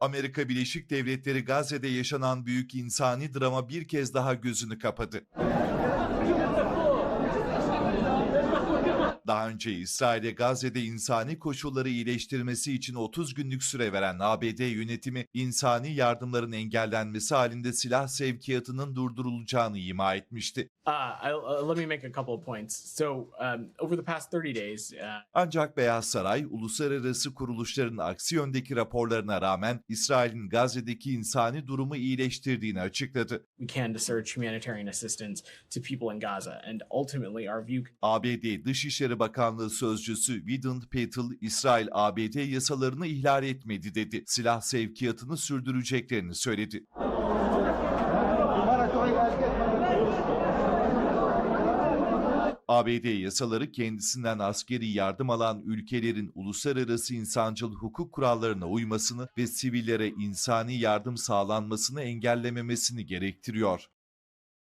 Amerika Birleşik Devletleri Gazze'de yaşanan büyük insani drama bir kez daha gözünü kapadı. Daha önce İsrail'e Gazze'de insani koşulları iyileştirmesi için 30 günlük süre veren ABD yönetimi insani yardımların engellenmesi halinde silah sevkiyatının durdurulacağını ima etmişti. Uh, uh, um, over the past 30 days, uh, Ancak Beyaz Saray, uluslararası kuruluşların aksi yöndeki raporlarına rağmen İsrail'in Gazze'deki insani durumu iyileştirdiğini açıkladı. we can to surge humanitarian assistance to people in Gaza. And ultimately, our view ABD Dışişleri Bakanlığı Sözcüsü Vedant Patel, İsrail ABD yasalarını ihlal etmedi dedi. Silah sevkiyatını sürdüreceklerini söyledi. ABD yasaları kendisinden askeri yardım alan ülkelerin uluslararası insancıl hukuk kurallarına uymasını ve sivillere insani yardım sağlanmasını engellememesini gerektiriyor.